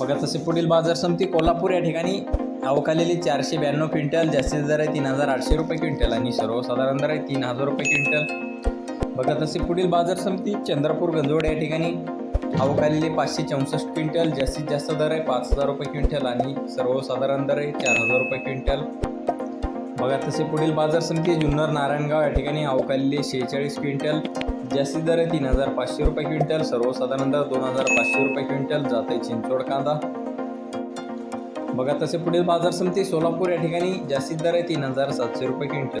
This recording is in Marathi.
बघा तसे पुढील बाजार समिती कोल्हापूर या ठिकाणी आवक आलेली चारशे ब्याण्णव क्विंटल जास्तीत दर आहे तीन हजार आठशे रुपये क्विंटल आणि सर्वसाधारण दर आहे तीन हजार रुपये क्विंटल. बघा तसे पुढील बाजार समिती चंद्रपूर गंजवड या ठिकाणी आवक आलेली पाचशे चौसष्ट क्विंटल जास्तीत जास्त दर आहे पाच हजार रुपये क्विंटल आणि सर्वसाधारण दर आहे चार हजार रुपये क्विंटल. बघा तसे पुढील बाजार समिती जुन्नर नारायणगाव या ठिकाणी अवकालले शेहेचाळीस क्विंटल जास्तीत दर आहे तीन हजार पाचशे रुपये क्विंटल सर्वसाधारण दर दोन हजार पाचशे रुपये क्विंटल जात आहे चिंचोड कांदा. बघा तसे पुढील बाजार समिती सोलापूर या ठिकाणी जास्तीत दर आहे तीन हजार सातशे रुपये क्विंटल.